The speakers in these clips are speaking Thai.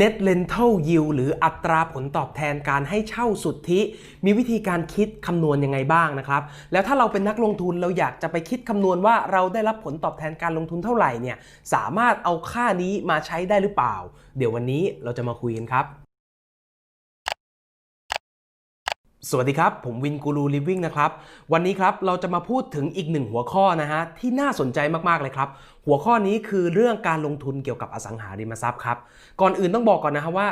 Net Rental Yield หรืออัตราผลตอบแทนการให้เช่าสุทธิ มีวิธีการคิดคำนวณยังไงบ้างนะครับ แล้วถ้าเราเป็นนักลงทุนเราอยากจะไปคิดคำนวณว่าเราได้รับผลตอบแทนการลงทุนเท่าไหร่เนี่ยสามารถเอาค่านี้มาใช้ได้หรือเปล่า เดี๋ยววันนี้เราจะมาคุยกันครับ สวัสดีครับ ผมวินกูรูลิฟวิ่งนะครับ วันนี้ครับเราจะมาพูดถึงอีกหนึ่งหัวข้อนะฮะที่น่าสนใจมากๆเลยครับ หัวข้อนี้คือเรื่องการลงทุนเกี่ยวกับอสังหาริมทรัพย์ครับ ก่อนอื่นต้องบอกก่อนนะฮะว่า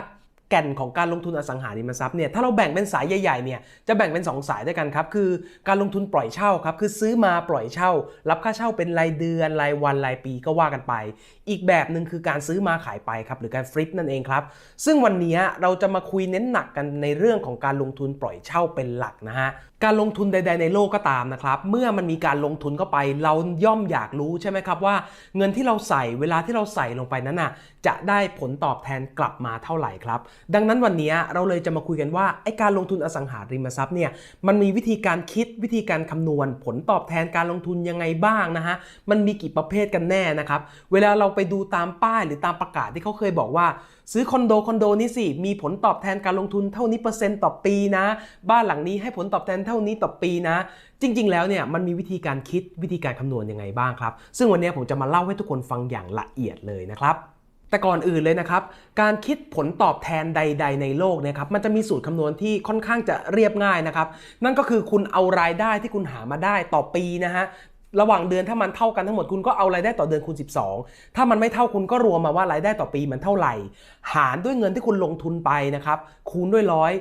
แก่นของการลงทุนอสังหาริมทรัพย์เนี่ยถ้าเราแบ่งเป็นสายใหญ่ๆเนี่ยจะแบ่งเป็น 2 สายด้วยกันครับ คือการลงทุนปล่อยเช่าครับ คือซื้อมาปล่อยเช่า รับค่าเช่าเป็นรายเดือนรายวันรายปีก็ว่ากันไป อีกแบบหนึ่งคือการซื้อมาขายไปครับหรือการฟลิปนั่นเองครับ ซึ่งวันนี้เราจะมาคุยเน้นหนักกันในเรื่องของการลงทุนปล่อยเช่าเป็นหลักนะฮะการลงทุนใด ๆ ในโลกก็ตามนะครับเมื่อมันมีการลงทุนเข้าไป เราย่อมอยากรู้ใช่ไหมครับว่า เงินที่เราใส่เวลาที่เราใส่ลงไปนั้นน่ะจะได้ผลตอบแทนกลับมาเท่าไหร่ครับดังนั้นวันนี้เราเลยจะมาคุยกันว่าไอการลงทุนอสังหาริมทรัพย์เนี่ยมันมีวิธีการคิดวิธีการคำนวณ ผลตอบแทนการลงทุนยังไงบ้างนะฮะมันมีกี่ประเภทกันแน่นะครับเวลาเราไปดูตามป้ายหรือตามประกาศที่เขาเคยบอกว่า ซื้อคอนโดคอนโดนี้สิมีผลตอบแทนการลงทุนเท่านี้เปอร์เซ็นต์ต่อปีนะ บ้านหลังนี้ให้ผลตอบแทนเท่านี้ต่อปีนะ จริง ๆ แล้วเนี่ยมันมีวิธีการคิดวิธีการคำนวณยังไงบ้างครับ ซึ่งวันนี้ผมจะมาเล่าให้ทุกคนฟังอย่างละเอียดเลยนะครับ แต่ก่อนอื่นเลยนะครับ การคิดผลตอบแทนใด ๆ ในโลกนะครับ มันจะมีสูตรคำนวณที่ค่อนข้างจะเรียบง่ายนะครับ นั่นก็คือคุณเอารายได้ที่คุณหามาได้ต่อปีนะฮะระหว่างเดือนถ้ามันเท่ากันทั้งหมดคุณก็เอารายได้ต่อเดือนคูณ 12 ถ้ามันไม่เท่าคุณก็รวมมาว่ารายได้ต่อปีมันเท่าไหร่ หารด้วยเงินที่คุณลงทุนไปนะครับคูณด้วยร้อย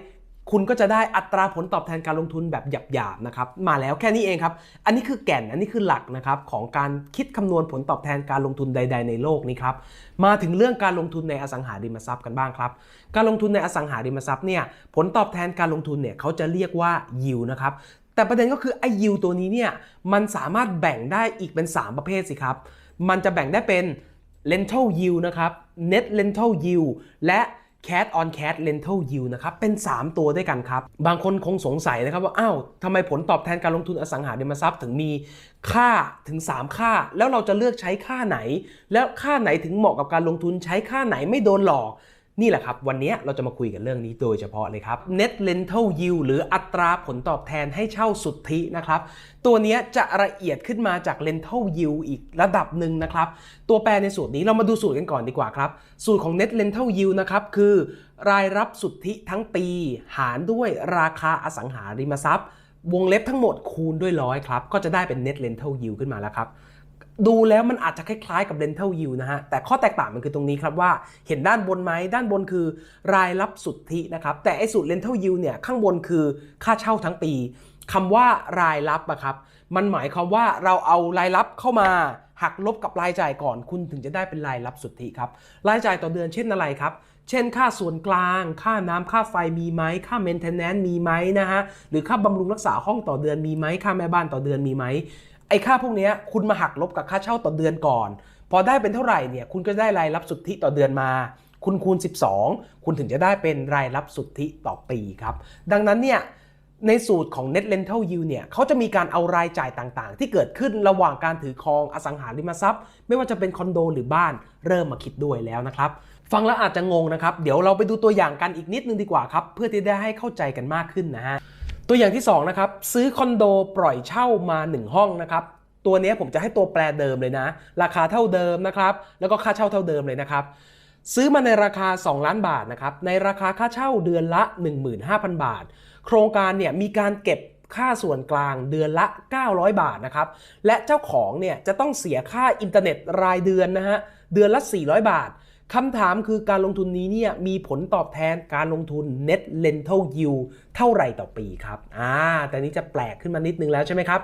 คุณก็จะได้อัตราผลตอบแทนการลงทุนแบบหยาบๆนะครับมาแล้วแค่นี้เองครับ อันนี้คือแก่นอันนี้คือหลักนะครับของการคิดคำนวณผลตอบแทนการลงทุนใด ๆ ในโลกนี้ครับมาถึงเรื่องการลงทุนในอสังหาริมทรัพย์กันบ้างครับ การลงทุนในอสังหาริมทรัพย์เนี่ยผลตอบแทนการลงทุนเนี่ยเขาจะเรียกว่า yield นะครับแต่ประเด็นก็คือไอ้ yield ตัวนี้เนี่ยมันสามารถแบ่งได้อีกเป็น 3 ประเภทสิครับ มันจะแบ่งได้เป็น rental yield นะครับ net rental yield และ Cat on Cat rental yield นะครับ เป็น 3 ตัวด้วยกันครับ บางคนคงสงสัยนะครับว่า อ้าวทำไมผลตอบแทนการลงทุนอสังหาริมทรัพย์ถึงมีค่าถึง 3 ค่า แล้วเราจะเลือกใช้ค่าไหน แล้วค่าไหนถึงเหมาะกับการลงทุนใช้ค่าไหนไม่โดนหลอก นี่แหละครับ วันนี้เราจะมาคุยกันเรื่องนี้โดยเฉพาะเลยครับ net rental yield หรืออัตราผลตอบแทนให้เช่าสุทธินะครับ ตัวนี้จะละเอียดขึ้นมาจาก rental yield อีกระดับหนึ่งนะครับ ตัวแปรในสูตรนี้เรามาดูสูตรกันก่อนดีกว่าครับ สูตรของ net rental yield นะครับ คือ รายรับสุทธิทั้งปี หารด้วยราคาอสังหาริมทรัพย์ วงเล็บทั้งหมดคูณด้วยร้อยครับ ก็จะได้เป็น net rental yield ขึ้นมาแล้วครับ ดูแล้วมันอาจจะคล้ายๆกับ rental yield นะฮะ แต่ข้อแตกต่างมันคือตรงนี้ครับว่าเห็นด้านบนไหมด้านบนคือรายรับสุทธินะครับ แต่ไอ้สูตร rental yield เนี่ยข้างบนคือค่าเช่าทั้งปีคำว่ารายรับอะครับ มันหมายความว่าเราเอารายรับเข้ามาหักลบกับรายจ่ายก่อนคุณถึงจะได้เป็นรายรับสุทธิครับ รายจ่ายต่อเดือนเช่นอะไรครับ เช่น ค่าส่วนกลาง ค่าน้ำค่าไฟมีไหม ค่า maintenance มีไหมนะฮะ หรือค่าบำรุงรักษาห้องต่อเดือนมีไหม ค่าแม่บ้านต่อเดือนมีไหม ไอ้ค่าพวกนี้คุณมาหักลบกับค่าเช่าต่อเดือนก่อน พอได้เป็นเท่าไหร่เนี่ยคุณก็ได้รายรับสุทธิต่อเดือนมา คุณคูณ 12 คุณถึงจะได้เป็นรายรับสุทธิต่อปีครับ ดังนั้นเนี่ยในสูตรของ net rental yield เนี่ยเขาจะมีการเอารายจ่ายต่างๆ ที่เกิดขึ้นระหว่างการถือครองอสังหาริมทรัพย์ ไม่ว่าจะเป็นคอนโดหรือบ้านเริ่มมาคิดด้วยแล้วนะครับ ฟังแล้วอาจจะงงนะครับ เดี๋ยวเราไปดูตัวอย่างกันอีกนิดนึงดีกว่าครับ เพื่อที่ได้ให้เข้าใจกันมากขึ้นนะฮะ ตัวอย่างที่2นะครับซื้อคอนโดปล่อยเช่ามา 1 ห้องนะครับตัวนี้ผมจะให้ตัวแปรเดิมเลยนะ ราคาเท่าเดิมนะครับแล้วก็ค่าเช่าเท่าเดิมเลยนะครับซื้อมาในราคา 2 ล้านบาทนะครับในราคาค่าเช่าเดือนละ 15,000 บาท โครงการเนี่ยมีการเก็บค่าส่วนกลางเดือนละ 900 บาทนะครับและเจ้าของเนี่ยจะต้องเสียค่าอินเทอร์เน็ตรายเดือนนะฮะเดือนละ 400 บาท คำถามคือการลงทุนนี้เนี่ยมีผลตอบแทนการลงทุน net rental yield เท่าไหร่ต่อปีครับ อ่า แต่นี้จะแปลกขึ้นมานิดนึงแล้วใช่ไหมครับ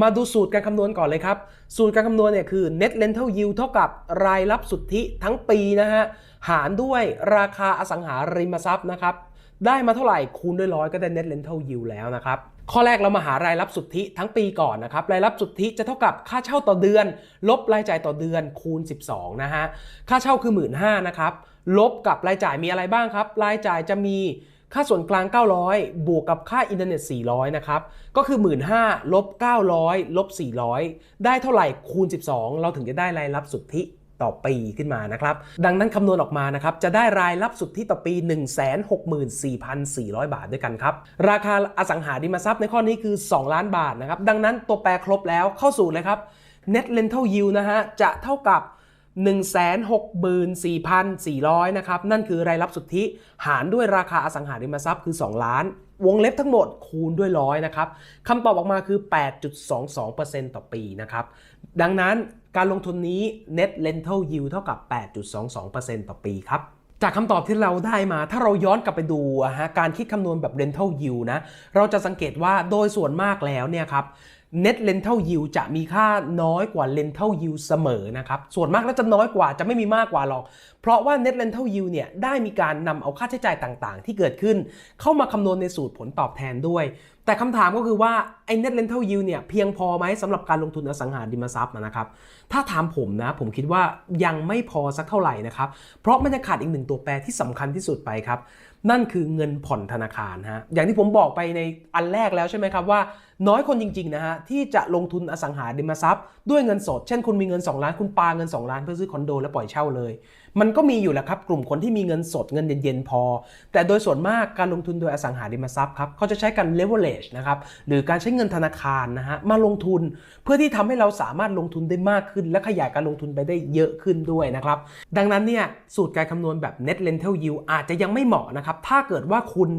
มาดูสูตรการคำนวณก่อนเลยครับ สูตรการคำนวณเนี่ยคือ net rental yield เท่ากับรายรับสุทธิทั้งปีนะฮะ หารด้วยราคาอสังหาริมทรัพย์นะครับ ได้มาเท่าไหร่คูณด้วยร้อยก็ได้ net rental yield แล้วนะครับ ข้อแรกเรามาหารายรับสุทธิทั้งปีก่อนนะครับ รายรับสุทธิจะเท่ากับค่าเช่าต่อเดือน ลบรายจ่ายต่อเดือนคูณ 12 นะฮะ ค่าเช่าคือ 1 5ื่นนะครับ ลบกับรายจ่ายมีอะไรบ้างครับ รายจ่ายจะมีค่าส่วนกลาง 900 บวกกับค่าอินเทอร์เน็ต 400 นะครับ ก็คือ 1 5ื่นลบ 900 ลบ 400 ได้เท่าไหร่คูณ 12 เราถึงจะได้รายรับสุทธิ ต่อปีขึ้นมานะครับ ดังนั้นคำนวณออกมานะครับ จะได้รายรับสุทธิต่อปี 164,400 บาทด้วยกันครับ ราคาอสังหาริมทรัพย์ในข้อนี้คือ 2 ล้านบาทนะครับ ดังนั้นตัวแปรครบแล้วเข้าสู่เลยครับ net rental yield นะฮะ จะเท่ากับ 164,400 นะครับ นั่นคือรายรับสุทธิหารด้วยราคาอสังหาริมทรัพย์คือ 2 ล้าน วงเล็บทั้งหมดคูณด้วยร้อยนะครับคำตอบออกมาคือ 8.22%ต่อปีนะครับ ดังนั้น การลงทุนนี้ net rental yield เท่ากับ 8.22%ต่อปีครับจากคำตอบที่เราได้มาถ้าเราย้อนกลับไปดูฮะการคิดคำนวณแบบ rental yield นะ เราจะสังเกตว่าโดยส่วนมากแล้วเนี่ยครับ net rental yield จะมีค่าน้อยกว่า rental yield เสมอนะครับ ส่วนมากแล้วจะน้อยกว่าจะไม่มีมากกว่าหรอก เพราะว่า net rental yield เนี่ยได้มีการนำเอาค่าใช้จ่ายต่างๆ ที่เกิดขึ้น เข้ามาคำนวณในสูตรผลตอบแทนด้วย แต่คำถามก็คือว่าไอ้ net rental yield เนี่ยเพียงพอไหมสำหรับการลงทุนอสังหาริมทรัพย์นะครับ ถ้าถามผมนะ ผมคิดว่ายังไม่พอสักเท่าไหร่นะครับ เพราะมันจะขาดอีกหนึ่งตัวแปรที่สำคัญที่สุดไปครับ นั่นคือเงินผ่อนธนาคารฮะอย่างที่ผมบอกไปในอันแรกแล้วใช่ไหมครับว่า น้อยคนจริงๆนะฮะที่จะลงทุนอสังหาริมทรัพย์ ด้วยเงินสด เช่นคุณมีเงิน 2 ล้านคุณปาเงิน 2 ล้านเพื่อซื้อคอนโดแล้วปล่อยเช่าเลย มันก็มีอยู่แหละครับกลุ่มคนที่มีเงินสดเงินเย็นๆพอ แต่โดยส่วนมากการลงทุนโดยอสังหาริมทรัพย์ครับเขาจะใช้การ leverage นะครับหรือการใช้เงินธนาคารนะฮะมาลงทุนเพื่อที่ทำให้เราสามารถลงทุนได้มากขึ้น และขยายการลงทุนไปได้เยอะขึ้นด้วยนะครับดังนั้นเนี่ยสูตรการคำนวณแบบ net rental yield อาจจะยังไม่เหมาะนะครับถ้าเกิดว่าคุณ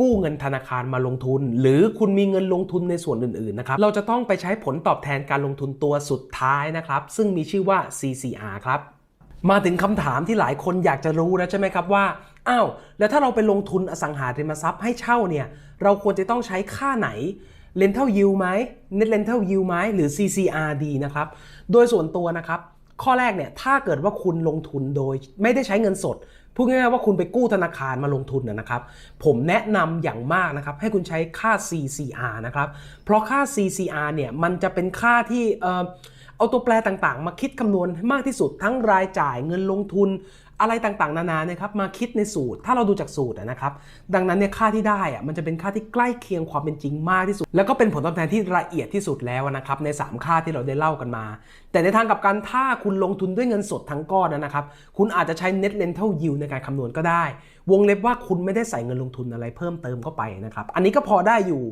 กู้เงินธนาคารมาลงทุน หรือคุณมีเงินลงทุนในส่วนอื่นๆนะครับเราจะต้องไปใช้ผลตอบแทนการลงทุนตัวสุดท้ายนะครับ ซึ่งมีชื่อว่า CCR ครับมาถึงคำถามที่หลายคนอยากจะรู้แล้วใช่ไหมครับว่าอ้าวแล้วถ้าเราไปลงทุนอสังหาริมทรัพย์ให้เช่าเนี่ยเราควรจะต้องใช้ค่าไหน rental yield ไหม net rental yield ไหมหรือ CCR ดีนะครับ โดยส่วนตัวนะครับ ข้อแรกเนี่ยถ้าเกิดว่าคุณลงทุนโดยไม่ได้ใช้เงินสด พูดง่ายๆว่าคุณไปกู้ธนาคารมาลงทุนนะครับ ผมแนะนำอย่างมากนะครับ ให้คุณใช้ค่า CCR นะครับ เพราะค่า CCR เนี่ยมันจะเป็นค่าที่เออเอาตัวแปรต่างๆ มาคิดคำนวณให้มากที่สุดทั้งรายจ่ายเงินลงทุน อะไรต่างๆ นานาเนี่ยครับมาคิดในสูตรถ้าเราดูจากสูตรนะครับดังนั้นเนี่ยค่าที่ได้อะมันจะเป็นค่าที่ใกล้เคียงความเป็นจริงมากที่สุด แล้วก็เป็นผลตอบแทนที่ละเอียดที่สุดแล้วนะครับใน 3 ค่าที่เราได้เล่ากันมา แต่ในทางกับกันถ้าคุณลงทุนด้วยเงินสดทั้งก้อนนะครับคุณอาจจะใช้ net rental yield ในการคำนวณก็ได้ วงเล็บว่าคุณไม่ได้ใส่เงินลงทุนอะไรเพิ่มเติมเข้าไปนะครับอันนี้ก็พอได้อยู่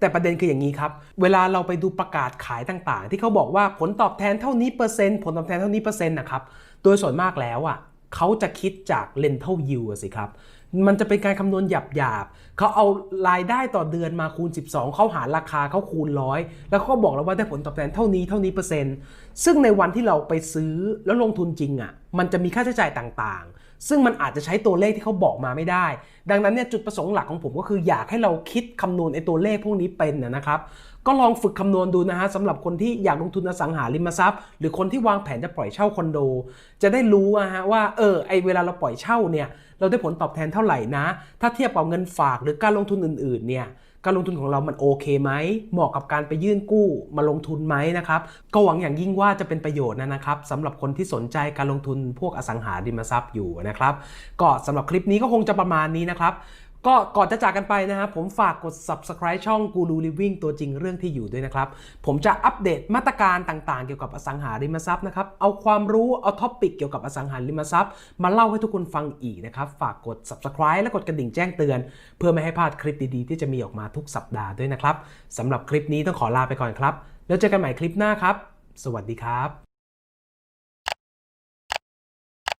แต่ประเด็นคืออย่างนี้ครับ เวลาเราไปดูประกาศขายต่างๆ ที่เขาบอกว่าผลตอบแทนเท่านี้เปอร์เซ็นต์ผลตอบแทนเท่านี้เปอร์เซ็นต์นะครับ โดยส่วนมากแล้วอะ เขาจะคิดจาก rental yield สิครับ มันจะเป็นการคำนวณหยาบๆ เขาเอารายได้ต่อเดือนมาคูณ 12 เขาหารราคาเขาคูณร้อยแล้วเขาบอกเราว่าได้ผลตอบแทนเท่านี้เท่านี้เปอร์เซ็นต์ ซึ่งในวันที่เราไปซื้อแล้วลงทุนจริงอะ มันจะมีค่าใช้จ่ายต่างๆ ซึ่งมันอาจจะใช้ตัวเลขที่เขาบอกมาไม่ได้ ดังนั้นเนี่ยจุดประสงค์หลักของผมก็คืออยากให้เราคิดคำนวณไอ้ตัวเลขพวกนี้เป็นนะครับ ก็ลองฝึกคำนวณดูนะฮะสำหรับคนที่อยากลงทุนอสังหาริมทรัพย์ หรือคนที่วางแผนจะปล่อยเช่าคอนโด จะได้รู้อะฮะว่าเออไอเวลาเราปล่อยเช่าเนี่ยเราได้ผลตอบแทนเท่าไหร่นะ ถ้าเทียบกับเงินฝากหรือการลงทุนอื่นๆเนี่ยการลงทุนของเรามันโอเคไหม เหมาะกับการไปยื่นกู้มาลงทุนไหมนะครับ ก็หวังอย่างยิ่งว่าจะเป็นประโยชน์นะครับสำหรับคนที่สนใจการลงทุนพวกอสังหาริมทรัพย์อยู่นะครับ ก็สำหรับคลิปนี้ก็คงจะประมาณนี้นะครับ ก็ก่อนจะจากกันไปนะครับผมฝากกด subscribe ช่อง Guru Living ตัวจริงเรื่องที่อยู่ด้วยนะครับ ผมจะอัปเดตมาตรการต่างๆ เกี่ยวกับอสังหาริมทรัพย์นะครับ เอาความรู้เอาท็อปิกเกี่ยวกับอสังหาริมทรัพย์ มาเล่าให้ทุกคนฟังอีกนะครับ ฝากกด subscribe และกดกระดิ่งแจ้งเตือน เพื่อไม่ให้พลาดคลิปดีๆ ที่จะมีออกมาทุกสัปดาห์ด้วยนะครับสำหรับคลิปนี้ต้องขอลาไปก่อนครับ แล้วเจอกันใหม่คลิปหน้าครับ สวัสดีครับ